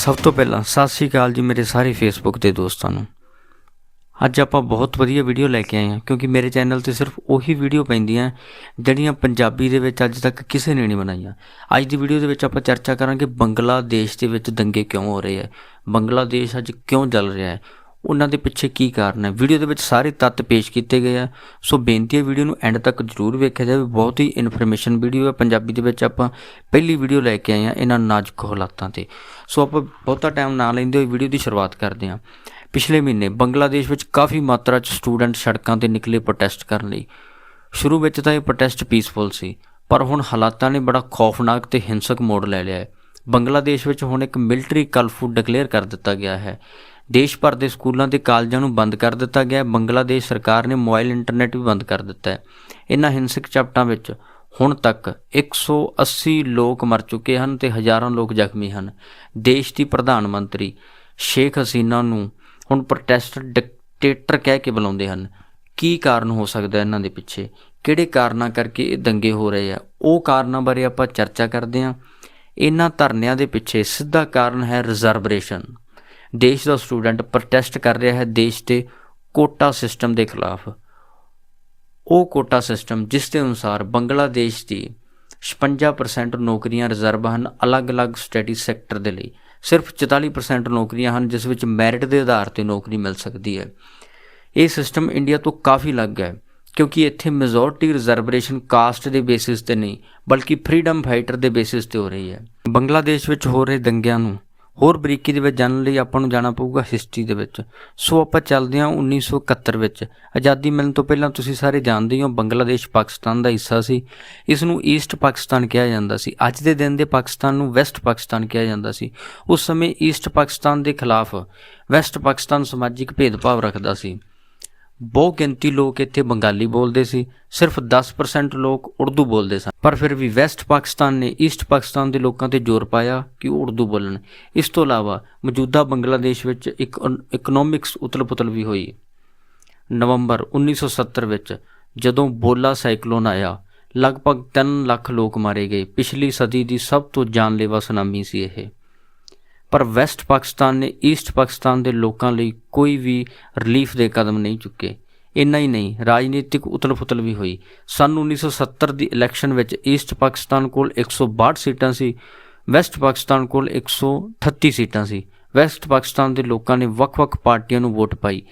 ਸਭ ਤੋਂ ਪਹਿਲਾਂ ਸਤਿ ਸ਼੍ਰੀ ਅਕਾਲ ਜੀ ਮੇਰੇ ਸਾਰੇ ਫੇਸਬੁੱਕ ਦੇ ਦੋਸਤਾਂ ਨੂੰ। ਅੱਜ ਆਪਾਂ ਬਹੁਤ ਵਧੀਆ ਵੀਡੀਓ ਲੈ ਕੇ ਆਏ ਹਾਂ ਕਿਉਂਕਿ ਮੇਰੇ ਚੈਨਲ ਤੇ ਸਿਰਫ ਉਹੀ ਵੀਡੀਓ ਪੈਂਦੀਆਂ ਜਿਹੜੀਆਂ ਪੰਜਾਬੀ ਦੇ ਵਿੱਚ ਅੱਜ ਤੱਕ ਕਿਸੇ ਨੇ ਨਹੀਂ ਬਣਾਈਆਂ। ਅੱਜ ਦੀ ਵੀਡੀਓ ਦੇ ਵਿੱਚ ਆਪਾਂ ਚਰਚਾ ਕਰਾਂਗੇ ਬੰਗਲਾਦੇਸ਼ ਦੇ ਵਿੱਚ ਦੰਗੇ ਕਿਉਂ ਹੋ ਰਹੇ ਹੈ ਬੰਗਲਾਦੇਸ਼ ਅੱਜ ਕਿਉਂ ਚੱਲ ਰਿਹਾ ਹੈ? ਉਹਨਾਂ ਦੇ ਪਿੱਛੇ ਕੀ ਕਾਰਨ ਹੈ? ਵੀਡੀਓ ਦੇ ਵਿੱਚ ਸਾਰੇ ਤੱਤ ਪੇਸ਼ ਕੀਤੇ ਗਏ ਆ। ਸੋ ਬੇਨਤੀ ਹੈ ਵੀਡੀਓ ਨੂੰ ਐਂਡ ਤੱਕ ਜਰੂਰ ਵੇਖਿਆ ਜਾਵੇ। ਬਹੁਤ ਹੀ ਇਨਫੋਰਮੇਸ਼ਨ ਵੀਡੀਓ ਹੈ। ਪੰਜਾਬੀ ਦੇ ਵਿੱਚ ਆਪਾਂ ਪਹਿਲੀ ਵੀਡੀਓ ਲੈ ਕੇ ਆਏ ਆ ਇਹਨਾਂ ਨਾਜ਼ੁਕ ਹਾਲਾਤਾਂ ਤੇ। ਸੋ ਆਪਾਂ ਬਹੁਤਾ ਟਾਈਮ ਨਾ ਲੈਂਦੇ ਹੋਏ ਵੀਡੀਓ ਦੀ ਸ਼ੁਰੂਆਤ ਕਰਦੇ ਹਾਂ। ਪਿਛਲੇ ਮਹੀਨੇ ਬੰਗਲਾਦੇਸ਼ ਵਿੱਚ ਕਾਫੀ ਮਾਤਰਾ 'ਚ ਸਟੂਡੈਂਟ ਸੜਕਾਂ ਤੇ ਨਿਕਲੇ ਪ੍ਰੋਟੈਸਟ ਕਰਨ ਲਈ। ਸ਼ੁਰੂ ਵਿੱਚ ਤਾਂ ਇਹ ਪ੍ਰੋਟੈਸਟ ਪੀਸਫੁਲ ਸੀ, ਪਰ ਹੁਣ ਹਾਲਾਤਾਂ ਨੇ ਬੜਾ ਖੌਫਨਾਕ ਤੇ ਹਿੰਸਕ ਮੋੜ ਲੈ ਲਿਆ ਹੈ। ਬੰਗਲਾਦੇਸ਼ ਵਿੱਚ ਹੁਣ ਇੱਕ ਮਿਲਟਰੀ ਕਲਫੂ ਡਿਕਲੇਅਰ ਕਰ ਦਿੱਤਾ ਗਿਆ ਹੈ। ਦੇਸ਼ ਭਰ ਦੇ ਸਕੂਲਾਂ ਤੇ ਕਾਲਜਾਂ ਨੂੰ ਬੰਦ ਕਰ ਦਿੱਤਾ ਗਿਆ। ਹੈ ਬੰਗਲਾਦੇਸ਼ ਸਰਕਾਰ ਨੇ ਮੋਬਾਈਲ ਇੰਟਰਨੈਟ ਵੀ ਬੰਦ ਕਰ ਦਿੱਤਾ ਹੈ। ਇਨ੍ਹਾਂ ਹਿੰਸਕ ਝਪਟਾਂ ਵਿੱਚ ਹੁਣ ਤੱਕ 180 ਲੋਕ ਮਰ ਚੁੱਕੇ ਹਨ ਤੇ ਹਜ਼ਾਰਾਂ ਲੋਕ ਜ਼ਖਮੀ ਹਨ। ਦੇਸ਼ ਦੀ ਪ੍ਰਧਾਨ ਮੰਤਰੀ ਸ਼ੇਖ ਹਸੀਨਾ ਨੂੰ ਹੁਣ ਪ੍ਰੋਟੈਸਟ ਡਿਕਟੇਟਰ ਕਹਿ ਕੇ ਬੁਲਾਉਂਦੇ ਹਨ। ਕੀ ਕਾਰਨ ਹੋ ਸਕਦਾ ਇਹਨਾਂ ਦੇ ਪਿੱਛੇ? ਕਿਹੜੇ ਕਾਰਨਾਂ ਕਰਕੇ ਇਹ ਦੰਗੇ ਹੋ ਰਹੇ ਆ? ਉਹ ਕਾਰਨਾਂ ਬਾਰੇ ਆਪਾਂ ਚਰਚਾ ਕਰਦੇ ਹਾਂ। ਇਹਨਾਂ ਧਰਨਿਆਂ ਦੇ ਪਿੱਛੇ ਸਿੱਧਾ ਕਾਰਨ ਹੈ ਰਿਜ਼ਰਵੇਸ਼ਨ ਦੇਸ਼ ਦਾ ਸਟੂਡੈਂਟ ਪ੍ਰੋਟੈਸਟ ਕਰ ਰਿਹਾ ਹੈ ਦੇਸ਼ ਦੇ ਕੋਟਾ ਸਿਸਟਮ ਦੇ ਖਿਲਾਫ। ਉਹ ਕੋਟਾ ਸਿਸਟਮ ਜਿਸ ਦੇ ਅਨੁਸਾਰ ਬੰਗਲਾਦੇਸ਼ ਦੀ 56% ਨੌਕਰੀਆਂ ਰਿਜ਼ਰਵ ਹਨ ਅਲੱਗ-ਅਲੱਗ ਸਟੱਡੀ ਸੈਕਟਰ ਦੇ ਲਈ। ਸਿਰਫ 44% ਨੌਕਰੀਆਂ ਹਨ ਜਿਸ ਵਿੱਚ ਮੈਰਿਟ ਦੇ ਆਧਾਰ ਤੇ ਨੌਕਰੀ ਮਿਲ ਸਕਦੀ ਹੈ। ਇਹ ਸਿਸਟਮ ਇੰਡੀਆ ਤੋਂ ਕਾਫੀ ਅਲੱਗ ਹੈ ਕਿਉਂਕਿ ਇੱਥੇ ਮੈਜੋਰਟੀ ਰਿਜ਼ਰਵੇਸ਼ਨ ਕਾਸਟ ਦੇ ਬੇਸਿਸ ਤੇ ਨਹੀਂ, ਬਲਕਿ ਫਰੀडम ਫਾਈਟਰ ਦੇ ਬੇਸਿਸ ਤੇ ਹੋ ਰਹੀ ਹੈ। ਬੰਗਲਾਦੇਸ਼ ਵਿੱਚ ਹੋ ਰਹੇ ਦੰਗਿਆਂ ਨੂੰ ਹੋਰ ਬਰੀਕੀ ਦੇ ਵਿੱਚ ਜਾਣਨ ਲਈ ਆਪਾਂ ਨੂੰ ਜਾਣਾ ਪਊਗਾ ਹਿਸਟਰੀ ਦੇ ਵਿੱਚ। ਸੋ ਆਪਾਂ ਚੱਲਦੇ ਹਾਂ 1971 ਵਿੱਚ। ਆਜ਼ਾਦੀ ਮਿਲਣ ਤੋਂ ਪਹਿਲਾਂ ਤੁਸੀਂ ਸਾਰੇ ਜਾਣਦੇ ਹੋ ਬੰਗਲਾਦੇਸ਼ ਪਾਕਿਸਤਾਨ ਦਾ ਹਿੱਸਾ ਸੀ। ਇਸ ਨੂੰ ਈਸਟ ਪਾਕਿਸਤਾਨ ਕਿਹਾ ਜਾਂਦਾ ਸੀ। ਅੱਜ ਦੇ ਦਿਨ ਦੇ ਪਾਕਿਸਤਾਨ ਨੂੰ ਵੈਸਟ ਪਾਕਿਸਤਾਨ ਕਿਹਾ ਜਾਂਦਾ ਸੀ। ਉਸ ਸਮੇਂ ਈਸਟ ਪਾਕਿਸਤਾਨ ਦੇ ਖਿਲਾਫ ਵੈਸਟ ਪਾਕਿਸਤਾਨ ਸਮਾਜਿਕ ਭੇਦਭਾਵ ਰੱਖਦਾ ਸੀ। ਬਹੁ ਗਿਣਤੀ ਲੋਕ ਇੱਥੇ ਬੰਗਾਲੀ ਬੋਲਦੇ ਸੀ, ਸਿਰਫ 10% ਲੋਕ ਉਰਦੂ ਬੋਲਦੇ ਸਨ। ਪਰ ਫਿਰ ਵੀ ਵੈਸਟ ਪਾਕਿਸਤਾਨ ਨੇ ਈਸਟ ਪਾਕਿਸਤਾਨ ਦੇ ਲੋਕਾਂ ਤੇ ਜ਼ੋਰ ਪਾਇਆ ਕਿ ਉਹ ਉਰਦੂ ਬੋਲਣ। ਇਸ ਤੋਂ ਇਲਾਵਾ ਮੌਜੂਦਾ ਬੰਗਲਾਦੇਸ਼ ਵਿੱਚ ਇੱਕ ਇਕਨੋਮਿਕਸ ਉਤਲ-ਪੁਤਲ ਵੀ ਹੋਈ। ਨਵੰਬਰ 1970 ਵਿੱਚ ਜਦੋਂ ਬੋਲਾ ਸਾਈਕਲੋਨ ਆਇਆ, ਲਗਭਗ 3 ਲੱਖ ਲੋਕ ਮਾਰੇ ਗਏ। ਪਿਛਲੀ ਸਦੀ ਦੀ ਸਭ ਤੋਂ ਜਾਨਲੇਵਾ ਸੁਨਾਮੀ ਸੀ ਇਹ। ਪਰ ਵੈਸਟ ਪਾਕਿਸਤਾਨ ਨੇ ਈਸਟ ਪਾਕਿਸਤਾਨ ਦੇ ਲੋਕਾਂ ਲਈ ਕੋਈ ਵੀ ਰਿਲੀਫ ਦੇ ਕਦਮ ਨਹੀਂ ਚੁੱਕੇ। ਇੰਨਾ ਹੀ ਨਹੀਂ, ਰਾਜਨੀਤਿਕ ਉਤਲ-ਫੁਤਲ ਵੀ ਹੋਈ। ਸਨ 1970 ਦੀ ਇਲੈਕਸ਼ਨ ਵਿੱਚ ਈਸਟ ਪਾਕਿਸਤਾਨ ਕੋਲ 162 ਸੀਟਾਂ ਸੀ, ਵੈਸਟ ਪਾਕਿਸਤਾਨ ਕੋਲ 138 ਸੀਟਾਂ ਸੀ। ਵੈਸਟ ਪਾਕਿਸਤਾਨ ਦੇ ਲੋਕਾਂ ਨੇ ਵੱਖ-ਵੱਖ ਪਾਰਟੀਆਂ ਨੂੰ ਵੋਟ ਪਾਈ।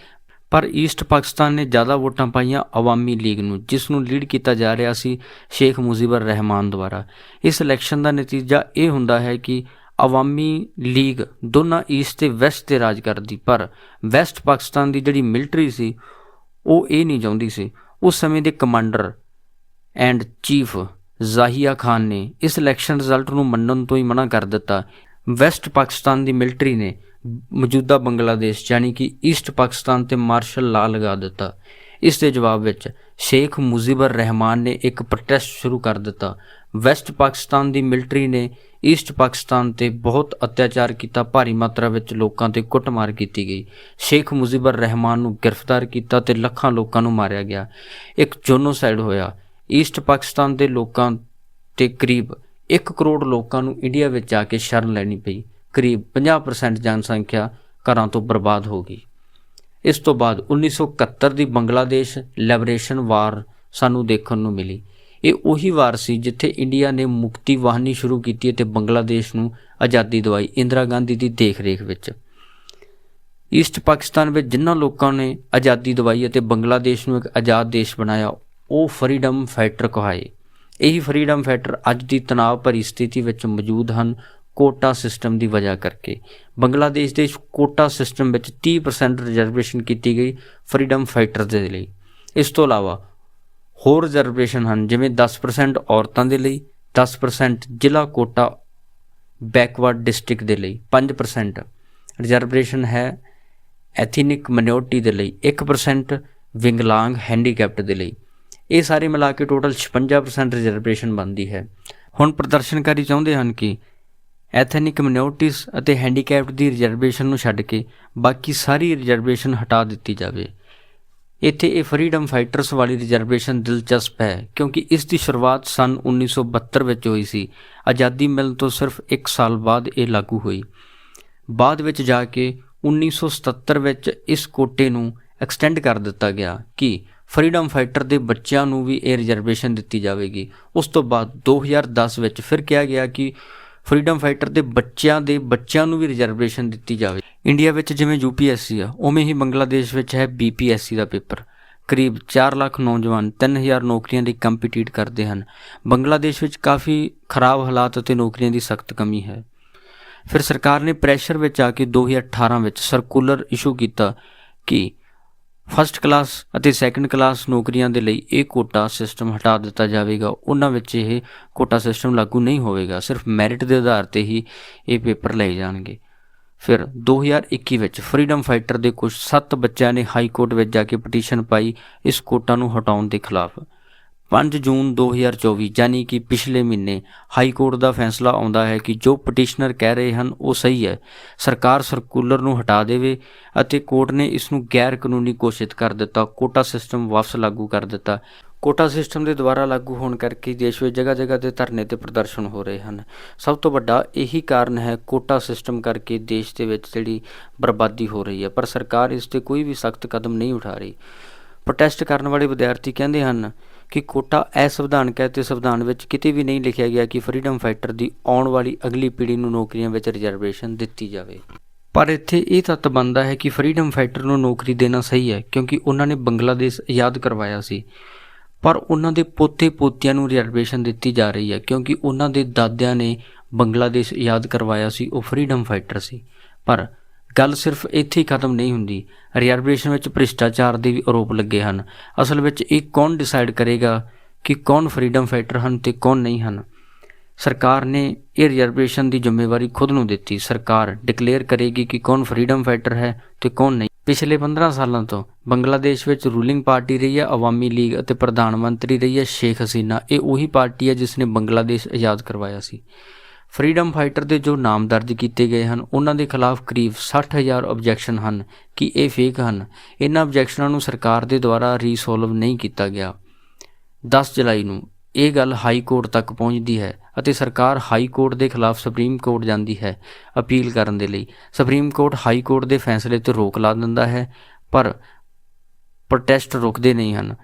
ਪਰ ਈਸਟ ਪਾਕਿਸਤਾਨ ਨੇ ਜ਼ਿਆਦਾ ਵੋਟਾਂ ਪਾਈਆਂ ਆਵਾਮੀ ਲੀਗ ਨੂੰ, ਜਿਸ ਨੂੰ ਲੀਡ ਕੀਤਾ ਜਾ ਰਿਹਾ ਸੀ ਸ਼ੇਖ ਮੁਜੀਬਰ ਰਹਿਮਾਨ ਦੁਆਰਾ। ਇਸ ਇਲੈਕਸ਼ਨ ਦਾ ਨਤੀਜਾ ਇਹ ਹੁੰਦਾ ਹੈ ਕਿ ਅਵਾਮੀ ਲੀਗ ਦੋਨਾਂ ਈਸਟ ਤੇ ਵੈਸਟ ਤੇ ਰਾਜ ਕਰਦੀ, ਪਰ ਵੈਸਟ ਪਾਕਿਸਤਾਨ ਦੀ ਜਿਹੜੀ ਮਿਲਟਰੀ ਸੀ, ਉਹ ਇਹ ਨਹੀਂ ਚਾਹੁੰਦੀ ਸੀ। ਉਸ ਸਮੇਂ ਦੇ commander and chief Yahya Khan ਨੇ ਇਸ ਇਲੈਕਸ਼ਨ ਰਿਜ਼ਲਟ ਨੂੰ ਮੰਨਣ ਤੋਂ ਹੀ ਮਨਾ ਕਰ ਦਿੱਤਾ। ਵੈਸਟ ਪਾਕਿਸਤਾਨ ਦੀ ਮਿਲਟਰੀ ਨੇ ਮੌਜੂਦਾ ਬੰਗਲਾਦੇਸ਼ ਯਾਨੀ ਕਿ ਈਸਟ ਪਾਕਿਸਤਾਨ ਤੇ ਮਾਰਸ਼ਲ ਲਾ ਲਗਾ ਦਿੱਤਾ। ਇਸ ਦੇ ਜਵਾਬ ਵਿੱਚ ਸ਼ੇਖ ਮੁਜੀਬਰ ਰਹਿਮਾਨ ਨੇ ਇੱਕ ਪ੍ਰੋਟੈਸਟ ਸ਼ੁਰੂ ਕਰ ਦਿੱਤਾ। ਵੈਸਟ ਪਾਕਿਸਤਾਨ ਦੀ ਮਿਲਟਰੀ ਨੇ ਈਸਟ ਪਾਕਿਸਤਾਨ ਤੇ ਬਹੁਤ ਅਤਿਆਚਾਰ ਕੀਤਾ, ਭਾਰੀ ਮਾਤਰਾ ਵਿੱਚ ਲੋਕਾਂ ਤੇ ਕੁੱਟਮਾਰ ਕੀਤੀ ਗਈ। ਸ਼ੇਖ ਮੁਜੀਬਰ ਰਹਿਮਾਨ ਨੂੰ ਗ੍ਰਿਫਤਾਰ ਕੀਤਾ ਤੇ ਲੱਖਾਂ ਲੋਕਾਂ ਨੂੰ ਮਾਰਿਆ ਗਿਆ। ਇੱਕ ਜੋਨੋਸਾਈਡ ਹੋਇਆ। ਈਸਟ ਪਾਕਿਸਤਾਨ ਦੇ ਲੋਕਾਂ ਤੇ ਕਰੀਬ 1 ਕਰੋੜ ਲੋਕਾਂ ਨੂੰ ਇੰਡੀਆ ਵਿੱਚ ਜਾ ਕੇ ਸ਼ਰਨ ਲੈਣੀ ਪਈ। ਕਰੀਬ 50% ਜਨਸੰਖਿਆ ਘਰਾਂ ਤੋਂ ਬਰਬਾਦ ਹੋ ਗਈ। ਇਸ ਤੋਂ ਬਾਅਦ 1971 ਦੀ ਬੰਗਲਾਦੇਸ਼ ਲਿਬਰੇਸ਼ਨ ਵਾਰ ਸਾਨੂੰ ਦੇਖਣ ਨੂੰ ਮਿਲੀ। ਇਹ ਉਹੀ ਵਾਰ ਸੀ ਜਿੱਥੇ ਇੰਡੀਆ ਨੇ ਮੁਕਤੀ ਵਾਹਨੀ ਸ਼ੁਰੂ ਕੀਤੀ ਅਤੇ ਬੰਗਲਾਦੇਸ਼ ਨੂੰ ਆਜ਼ਾਦੀ ਦਵਾਈ ਇੰਦਰਾ ਗਾਂਧੀ ਦੀ ਦੇਖ ਰੇਖ ਵਿੱਚ। ਈਸਟ ਪਾਕਿਸਤਾਨ ਵਿੱਚ ਜਿਨ੍ਹਾਂ ਲੋਕਾਂ ਨੇ ਆਜ਼ਾਦੀ ਦਵਾਈ ਅਤੇ ਬੰਗਲਾਦੇਸ਼ ਨੂੰ ਇੱਕ ਆਜ਼ਾਦ ਦੇਸ਼ ਬਣਾਇਆ, ਉਹ ਫਰੀडम ਫਾਈਟਰ ਕਹਾਏ। ਇਹੀ ਫਰੀडम ਫਾਈਟਰ ਅੱਜ ਦੀ ਤਣਾਅ ਭਰੀ ਸਥਿਤੀ ਵਿੱਚ ਮੌਜੂਦ ਹਨ ਕੋਟਾ ਸਿਸਟਮ ਦੀ ਵਜ੍ਹਾ ਕਰਕੇ। ਬੰਗਲਾਦੇਸ਼ ਦੇ ਕੋਟਾ ਸਿਸਟਮ ਵਿੱਚ 30% ਰਿਜ਼ਰਵੇਸ਼ਨ ਕੀਤੀ ਗਈ ਫਰੀडम ਫਾਈਟਰ ਦੇ ਲਈ। ਇਸ ਤੋਂ ਇਲਾਵਾ ਹੋਰ ਰਿਜ਼ਰਵੇਸ਼ਨ ਹਨ, ਜਿਵੇਂ 10% ਔਰਤਾਂ ਦੇ ਲਈ 10% ਜ਼ਿਲ੍ਹਾ ਕੋਟਾ ਬੈਕਵਰਡ ਡਿਸਟ੍ਰਿਕਟ ਦੇ ਲਈ 5% ਰਿਜ਼ਰਵੇਸ਼ਨ ਹੈ ਐਥਨਿਕ ਮਿਨੋਰਟੀ ਦੇ ਲਈ 1% ਵਿੰਗਲਾਂਗ ਹੈਂਡੀਕੈਪਟ ਦੇ ਲਈ। ਇਹ ਸਾਰੇ ਮਿਲਾ ਕੇ ਟੋਟਲ 56% ਰਿਜ਼ਰਵੇਸ਼ਨ ਬਣਦੀ ਹੈ। ਹੁਣ ਪ੍ਰਦਰਸ਼ਨਕਾਰੀ ਚਾਹੁੰਦੇ ਹਨ ਕਿ ਐਥਨਿਕ ਮਿਨੋਰਟੀਜ਼ ਅਤੇ ਹੈਂਡੀਕੈਪਟ ਦੀ ਰਿਜ਼ਰਵੇਸ਼ਨ ਨੂੰ ਛੱਡ ਕੇ ਬਾਕੀ ਸਾਰੀ ਰਿਜ਼ਰਵੇਸ਼ਨ ਹਟਾ ਦਿੱਤੀ ਜਾਵੇ। ਇੱਥੇ ਇਹ ਫਰੀडम ਫਾਈਟਰਸ ਵਾਲੀ ਰਿਜ਼ਰਵੇਸ਼ਨ ਦਿਲਚਸਪ ਹੈ, ਕਿਉਂਕਿ ਇਸ ਦੀ ਸ਼ੁਰੂਆਤ ਸਨ 1972 ਵਿੱਚ ਹੋਈ ਸੀ। ਆਜ਼ਾਦੀ ਮਿਲਣ ਤੋਂ ਸਿਰਫ 1 ਸਾਲ ਬਾਅਦ ਇਹ ਲਾਗੂ ਹੋਈ। ਬਾਅਦ ਵਿੱਚ ਜਾ ਕੇ 1977 ਵਿੱਚ ਇਸ ਕੋਟੇ ਨੂੰ ਐਕਸਟੈਂਡ ਕਰ ਦਿੱਤਾ ਗਿਆ ਕਿ ਫਰੀडम ਫਾਈਟਰ ਦੇ ਬੱਚਿਆਂ ਨੂੰ ਵੀ ਇਹ ਰਿਜ਼ਰਵੇਸ਼ਨ ਦਿੱਤੀ ਜਾਵੇਗੀ। ਉਸ ਤੋਂ ਬਾਅਦ 2010 ਵਿੱਚ ਫਿਰ ਕਿਹਾ ਗਿਆ ਕਿ ਫਰੀडम ਫਾਈਟਰ ਦੇ ਬੱਚਿਆਂ ਦੇ ਬੱਚਿਆਂ ਨੂੰ ਵੀ ਰਿਜ਼ਰਵੇਸ਼ਨ ਦਿੱਤੀ ਜਾਵੇ। ਇੰਡੀਆ ਵਿੱਚ ਜਿਵੇਂ ਯੂਪੀਐਸਸੀ ਆ, ਉਵੇਂ ਹੀ ਬੰਗਲਾਦੇਸ਼ ਵਿੱਚ ਹੈ ਬੀਪੀਐਸਸੀ ਦਾ ਪੇਪਰ। ਕਰੀਬ 4 ਲੱਖ ਨੌਜਵਾਨ 3000 ਨੌਕਰੀਆਂ ਲਈ ਕੰਪੀਟੀਟ ਕਰਦੇ ਹਨ। ਬੰਗਲਾਦੇਸ਼ ਵਿੱਚ ਕਾਫੀ ਖਰਾਬ ਹਾਲਾਤ ਅਤੇ ਨੌਕਰੀਆਂ ਦੀ ਸਖਤ ਕਮੀ ਹੈ। ਫਿਰ ਸਰਕਾਰ ਨੇ ਪ੍ਰੈਸ਼ਰ ਵਿੱਚ ਆ ਕੇ 2018 ਵਿੱਚ ਸਰਕੂਲਰ ਇਸ਼ੂ ਕੀਤਾ ਕਿ ਫਸਟ ਕਲਾਸ ਅਤੇ ਸੈਕੰਡ ਕਲਾਸ ਨੌਕਰੀਆਂ ਦੇ ਲਈ ਇਹ ਕੋਟਾ ਸਿਸਟਮ ਹਟਾ ਦਿੱਤਾ ਜਾਵੇਗਾ। ਉਹਨਾਂ ਵਿੱਚ ਇਹ ਕੋਟਾ ਸਿਸਟਮ ਲਾਗੂ ਨਹੀਂ ਹੋਵੇਗਾ। ਸਿਰਫ ਮੈਰਿਟ ਦੇ ਆਧਾਰ ਤੇ ਹੀ ਇਹ ਪੇਪਰ ਲਏ ਜਾਣਗੇ। ਫਿਰ 2021 ਵਿੱਚ ਫਰੀडम ਫਾਈਟਰ ਦੇ ਕੁਝ 7 ਬੱਚਿਆਂ ਨੇ ਹਾਈ ਕੋਰਟ ਵਿੱਚ ਜਾ ਕੇ ਪਟੀਸ਼ਨ ਪਾਈ। ਇਸ ਕੋਟਾ ਨੂੰ ਹਟਾਉਣ ਦੇ ਖਿਲਾਫ 5 ਜੂਨ 2024 ਯਾਨੀ ਕਿ ਪਿਛਲੇ ਮਹੀਨੇ, ਹਾਈ ਕੋਰਟ ਦਾ ਫੈਸਲਾ ਆਉਂਦਾ ਹੈ ਕਿ ਜੋ ਪਟੀਸ਼ਨਰ ਕਹਿ ਰਹੇ ਹਨ, ਉਹ ਸਹੀ ਹੈ। ਸਰਕਾਰ ਸਰਕੂਲਰ ਨੂੰ ਹਟਾ ਦੇਵੇ ਅਤੇ ਕੋਰਟ ਨੇ ਇਸ ਨੂੰ ਗੈਰ ਕਾਨੂੰਨੀ ਘੋਸ਼ਿਤ ਕਰ ਦਿੱਤਾ, ਕੋਟਾ ਸਿਸਟਮ ਵਾਪਸ ਲਾਗੂ ਕਰ ਦਿੱਤਾ। ਕੋਟਾ ਸਿਸਟਮ ਦੇ ਦੁਆਰਾ ਲਾਗੂ ਹੋਣ ਕਰਕੇ ਦੇਸ਼ ਵਿੱਚ ਜਗ੍ਹਾ ਜਗ੍ਹਾ ਤੇ ਧਰਨੇ ਤੇ ਪ੍ਰਦਰਸ਼ਨ ਹੋ ਰਹੇ ਹਨ। ਸਭ ਤੋਂ ਵੱਡਾ ਇਹੀ ਕਾਰਨ ਹੈ ਕੋਟਾ ਸਿਸਟਮ ਕਰਕੇ ਦੇਸ਼ ਦੇ ਵਿੱਚ ਜਿਹੜੀ ਬਰਬਾਦੀ ਹੋ ਰਹੀ ਹੈ, ਪਰ ਸਰਕਾਰ ਇਸ ਤੇ ਕੋਈ ਵੀ ਸਖਤ ਕਦਮ ਨਹੀਂ ਉਠਾ ਰਹੀ। ਪ੍ਰੋਟੈਸਟ ਕਰਨ ਵਾਲੇ ਵਿਦਿਆਰਥੀ ਕਹਿੰਦੇ ਹਨ ਕਿ ਕੋਟਾ ਇਹ ਸੰਵਿਧਾਨ ਕਹਿ ਤੇ ਸੰਵਿਧਾਨ ਵਿੱਚ ਕਿਤੇ ਵੀ ਨਹੀਂ ਲਿਖਿਆ ਗਿਆ ਕਿ ਫਰੀडम ਫਾਈਟਰ ਦੀ ਆਉਣ ਵਾਲੀ ਅਗਲੀ ਪੀੜ੍ਹੀ ਨੂੰ ਨੌਕਰੀਆਂ ਵਿੱਚ ਰਿਜ਼ਰਵੇਸ਼ਨ ਦਿੱਤੀ ਜਾਵੇ। ਪਰ ਇੱਥੇ ਇਹ ਤੱਤ ਬਣਦਾ ਹੈ ਕਿ ਫਰੀडम ਫਾਈਟਰ ਨੂੰ ਨੌਕਰੀ ਦੇਣਾ ਸਹੀ ਹੈ ਕਿਉਂਕਿ ਉਹਨਾਂ ਨੇ ਬੰਗਲਾਦੇਸ਼ ਆਜ਼ਾਦ ਕਰਵਾਇਆ ਸੀ। ਪਰ ਉਹਨਾਂ ਦੇ ਪੋਤੇ ਪੋਤਿਆਂ ਨੂੰ ਰਿਜ਼ਰਵੇਸ਼ਨ ਦਿੱਤੀ ਜਾ ਰਹੀ ਹੈ ਕਿਉਂਕਿ ਉਹਨਾਂ ਦੇ ਦਾਦਿਆਂ ਨੇ ਬੰਗਲਾਦੇਸ਼ ਆਜ਼ਾਦ ਕਰਵਾਇਆ ਸੀ, ਉਹ ਫਰੀडम ਫਾਈਟਰ ਸੀ। ਪਰ ਗੱਲ ਸਿਰਫ ਇੱਥੇ ਹੀ ਖਤਮ ਨਹੀਂ ਹੁੰਦੀ। ਰਿਜ਼ਰਵੇਸ਼ਨ ਵਿੱਚ ਭ੍ਰਿਸ਼ਟਾਚਾਰ ਦੇ ਵੀ ਆਰੋਪ ਲੱਗੇ ਹਨ। ਅਸਲ ਵਿੱਚ ਇਹ ਕੌਣ ਡਿਸਾਈਡ ਕਰੇਗਾ ਕਿ ਕੌਣ ਫਰੀडम ਫਾਈਟਰ ਹਨ ਤੇ ਕੌਣ ਨਹੀਂ ਹਨ? ਸਰਕਾਰ ਨੇ ਇਹ ਰਿਜ਼ਰਵੇਸ਼ਨ ਦੀ ਜ਼ਿੰਮੇਵਾਰੀ ਖੁਦ ਨੂੰ ਦਿੱਤੀ। ਸਰਕਾਰ ਡਿਕਲੇਅਰ ਕਰੇਗੀ ਕਿ ਕੌਣ ਫਰੀडम ਫਾਈਟਰ ਹੈ ਤੇ ਕੌਣ ਨਹੀਂ। ਪਿਛਲੇ 15 ਸਾਲਾਂ ਤੋਂ ਬੰਗਲਾਦੇਸ਼ ਵਿੱਚ ਰੂਲਿੰਗ ਪਾਰਟੀ ਰਹੀ ਹੈ, ਆਵਾਮੀ ਲੀਗ ਅਤੇ ਪ੍ਰਧਾਨ ਮੰਤਰੀ ਰਹੀ ਹੈ ਸ਼ੇਖ ਹਸੀਨਾ। ਇਹ ਉਹੀ ਪਾਰਟੀ ਹੈ ਜਿਸ ਨੇ ਬੰਗਲਾਦੇਸ਼ ਆਜ਼ਾਦ ਕਰਵਾਇਆ ਸੀ। ਫਰੀडम ਫਾਈਟਰ ਦੇ ਜੋ ਨਾਮ ਦਰਜ ਕੀਤੇ ਗਏ ਹਨ, ਉਹਨਾਂ ਦੇ ਖਿਲਾਫ ਕਰੀਬ 60000 ਆਬਜੈਕਸ਼ਨ ਹਨ ਕਿ ਇਹ ਫੇਕ ਹਨ। ਇਹਨਾਂ ਆਬਜੈਕਸ਼ਨਾਂ ਨੂੰ ਸਰਕਾਰ ਦੇ ਦੁਆਰਾ ਰੀਸੋਲਵ ਨਹੀਂ ਕੀਤਾ ਗਿਆ। 10 ਜੁਲਾਈ ਨੂੰ ਇਹ ਗੱਲ ਹਾਈ ਕੋਰਟ ਤੱਕ ਪਹੁੰਚਦੀ ਹੈ ਅਤੇ ਸਰਕਾਰ ਹਾਈ ਕੋਰਟ ਦੇ ਖਿਲਾਫ ਸੁਪਰੀਮ ਕੋਰਟ ਜਾਂਦੀ ਹੈ ਅਪੀਲ ਕਰਨ ਦੇ ਲਈ। ਸੁਪਰੀਮ ਕੋਰਟ ਹਾਈ ਕੋਰਟ ਦੇ ਫੈਸਲੇ ਤੇ ਰੋਕ ਲਾ ਦਿੰਦਾ ਹੈ, ਪਰ ਪ੍ਰੋਟੈਸਟ ਰੁਕਦੇ ਨਹੀਂ ਹਨ।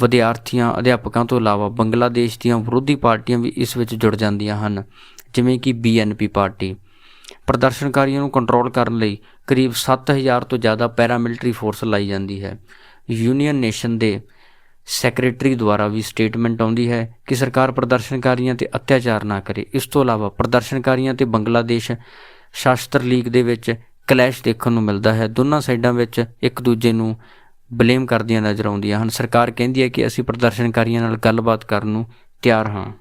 ਵਿਦਿਆਰਥੀਆਂ, ਅਧਿਆਪਕਾਂ ਤੋਂ ਇਲਾਵਾ ਬੰਗਲਾਦੇਸ਼ ਦੀਆਂ ਵਿਰੋਧੀ ਪਾਰਟੀਆਂ ਵੀ ਇਸ ਵਿੱਚ ਜੁੜ ਜਾਂਦੀਆਂ ਹਨ, ਜਿਵੇਂ ਕਿ ਬੀਐਨਪੀ ਪਾਰਟੀ। ਪ੍ਰਦਰਸ਼ਨਕਾਰੀਆਂ ਨੂੰ ਕੰਟਰੋਲ ਕਰਨ ਲਈ ਕਰੀਬ 7000 ਤੋਂ ਜ਼ਿਆਦਾ ਪੈਰਾਮਿਲਟਰੀ ਫੋਰਸ ਲਾਈ ਜਾਂਦੀ ਹੈ। ਯੂਨੀਅਨ ਨੇਸ਼ਨ ਦੇ ਸੈਕਟਰੀ ਦੁਆਰਾ ਵੀ ਸਟੇਟਮੈਂਟ ਆਉਂਦੀ ਹੈ ਕਿ ਸਰਕਾਰ ਪ੍ਰਦਰਸ਼ਨਕਾਰੀਆਂ ਤੇ ਅਤਿਆਚਾਰ ਨਾ ਕਰੇ। ਇਸ ਤੋਂ ਇਲਾਵਾ ਪ੍ਰਦਰਸ਼ਨਕਾਰੀਆਂ ਤੇ ਬੰਗਲਾਦੇਸ਼ ਸ਼ਾਸਤਰ ਲੀਗ ਦੇ ਵਿੱਚ ਕਲੈਸ਼ ਦੇਖਣ ਨੂੰ ਮਿਲਦਾ ਹੈ। ਦੋਨਾਂ ਸਾਈਡਾਂ ਵਿੱਚ ਇੱਕ ਦੂਜੇ ਨੂੰ ਬਲੇਮ ਕਰਦੀਆਂ ਨਜ਼ਰ ਆਉਂਦੀਆਂ ਹਨ। ਸਰਕਾਰ ਕਹਿੰਦੀ ਹੈ ਕਿ ਅਸੀਂ ਪ੍ਰਦਰਸ਼ਨਕਾਰੀਆਂ ਨਾਲ ਗੱਲਬਾਤ ਕਰਨ ਨੂੰ ਤਿਆਰ ਹਾਂ।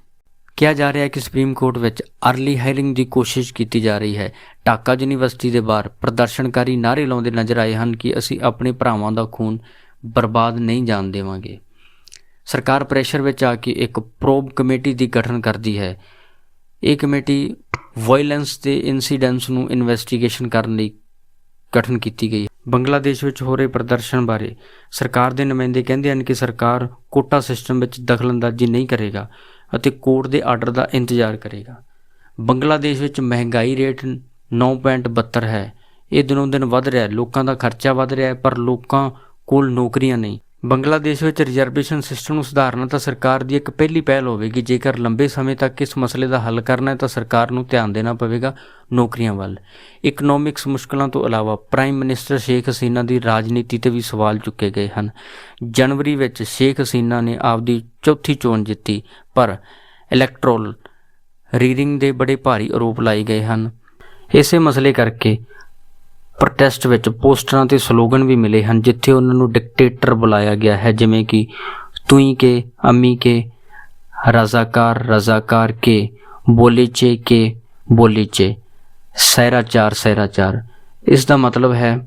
ਕਿਹਾ ਜਾ ਰਿਹਾ ਹੈ ਕਿ ਸੁਪਰੀਮ ਕੋਰਟ ਵਿੱਚ ਅਰਲੀ ਹਾਇਰਿੰਗ ਦੀ ਕੋਸ਼ਿਸ਼ ਕੀਤੀ ਜਾ ਰਹੀ ਹੈ। ਢਾਕਾ ਯੂਨੀਵਰਸਿਟੀ ਦੇ ਬਾਹਰ ਪ੍ਰਦਰਸ਼ਨਕਾਰੀ ਨਾਅਰੇ ਲਾਉਂਦੇ ਨਜ਼ਰ ਆਏ ਹਨ ਕਿ ਅਸੀਂ ਆਪਣੇ ਭਰਾਵਾਂ ਦਾ ਖੂਨ ਬਰਬਾਦ ਨਹੀਂ ਜਾਣ ਦੇਵਾਂਗੇ। ਸਰਕਾਰ ਪ੍ਰੈਸ਼ਰ ਵਿੱਚ ਆ ਕੇ ਇੱਕ ਪ੍ਰੋਬ ਕਮੇਟੀ ਦੀ ਗਠਨ ਕਰਦੀ ਹੈ। ਇਹ ਕਮੇਟੀ ਵਾਇਲੈਂਸ ਦੇ ਇਨਸੀਡੈਂਟਸ ਨੂੰ ਇਨਵੈਸਟੀਗੇਸ਼ਨ ਕਰਨ ਲਈ ਗਠਨ ਕੀਤੀ ਗਈ। ਬੰਗਲਾਦੇਸ਼ ਵਿੱਚ ਹੋ ਰਹੇ ਪ੍ਰਦਰਸ਼ਨ ਬਾਰੇ ਸਰਕਾਰ ਦੇ ਨੁਮਾਇੰਦੇ ਕਹਿੰਦੇ ਹਨ ਕਿ ਸਰਕਾਰ ਕੋਟਾ ਸਿਸਟਮ ਵਿੱਚ ਦਖਲਅੰਦਾਜ਼ੀ ਨਹੀਂ ਕਰੇਗਾ ਅਤੇ ਕੋਰਟ ਦੇ ਆਰਡਰ ਦਾ ਇੰਤਜ਼ਾਰ ਕਰੇਗਾ। ਬੰਗਲਾਦੇਸ਼ ਵਿੱਚ ਮਹਿੰਗਾਈ ਰੇਟ 9.72 ਹੈ। ਇਹ ਦਿਨੋਂ ਦਿਨ ਵੱਧ ਰਿਹਾ ਹੈ। ਲੋਕਾਂ ਦਾ ਖਰਚਾ ਵੱਧ ਰਿਹਾ ਹੈ, ਪਰ ਲੋਕਾਂ ਕੋਲ ਨੌਕਰੀਆਂ ਨਹੀਂ। ਬੰਗਲਾਦੇਸ਼ ਵਿੱਚ ਰਿਜ਼ਰਵੇਸ਼ਨ ਸਿਸਟਮ ਨੂੰ ਸੁਧਾਰਨਾ ਤਾਂ ਸਰਕਾਰ ਦੀ ਇੱਕ ਪਹਿਲੀ ਪਹਿਲ ਹੋਵੇਗੀ। ਜੇਕਰ ਲੰਬੇ ਸਮੇਂ ਤੱਕ ਇਸ ਮਸਲੇ ਦਾ ਹੱਲ ਕਰਨਾ ਹੈ ਤਾਂ ਸਰਕਾਰ ਨੂੰ ਧਿਆਨ ਦੇਣਾ ਪਵੇਗਾ ਨੌਕਰੀਆਂ ਵੱਲ। ਇਕਨੋਮਿਕਸ ਮੁਸ਼ਕਲਾਂ ਤੋਂ ਇਲਾਵਾ ਪ੍ਰਾਈਮ ਮਿਨਿਸਟਰ ਸ਼ੇਖ ਹਸੀਨਾ ਦੀ ਰਾਜਨੀਤੀ ਤੇ ਵੀ ਸਵਾਲ ਚੁੱਕੇ ਗਏ ਹਨ। ਜਨਵਰੀ ਵਿੱਚ ਸ਼ੇਖ ਹਸੀਨਾ ਨੇ ਆਪਦੀ ਚੌਥੀ ਚੋਣ ਜਿੱਤੀ, ਪਰ ਇਲੈਕਟਰਲ ਰੀਡਿੰਗ ਦੇ ਬੜੇ ਭਾਰੀ ਆਰੋਪ ਲਾਏ ਗਏ ਹਨ। ਇਸੇ ਮਸਲੇ ਕਰਕੇ ਪ੍ਰੋਟੈਸਟ ਵਿੱਚ ਪੋਸਟਰਾਂ ਤੇ ਸਲੋਗਨ ਵੀ ਮਿਲੇ ਹਨ, ਜਿੱਥੇ ਉਹਨਾਂ ਨੂੰ ਡਿਕਟੇਟਰ ਬੁਲਾਇਆ ਗਿਆ ਹੈ, ਜਿਵੇਂ ਕਿ ਤੂੰ ਕੇ, ਅੰਮੀ ਕੇ, ਰਜ਼ਾਕਾਰ ਰਜ਼ਾਕਾਰ ਕੇ ਬੋਲੀਚੇ ਕੇ ਬੋਲੀਚੇ ਸਹਿਰਾਚਾਰ ਸਹਿਰਾਚਾਰ ਇਸ ਦਾ ਮਤਲਬ ਹੈ,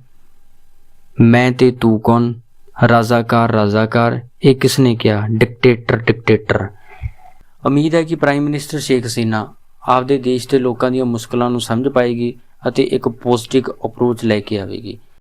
ਮੈਂ ਤੇ ਤੂੰ ਕੌਣ? ਰਜ਼ਾਕਾਰ ਰਜ਼ਾਕਾਰ, ਇਹ ਕਿਸ ਨੇ ਕਿਹਾ? ਡਿਕਟੇਟਰ ਡਿਕਟੇਟਰ ਉਮੀਦ ਹੈ ਕਿ ਪ੍ਰਾਈਮ ਮਿਨਿਸਟਰ ਸ਼ੇਖ ਹਸੀਨਾ ਆਪਦੇ ਦੇਸ਼ ਦੇ ਲੋਕਾਂ ਦੀਆਂ ਮੁਸ਼ਕਲਾਂ ਨੂੰ ਸਮਝ ਪਾਏਗੀ। ਅਤੇ ਇੱਕ ਪੋਜ਼ਿਟਿਵ ਅਪਰੋਚ ਲੈ ਕੇ ਆਵੇਗੀ।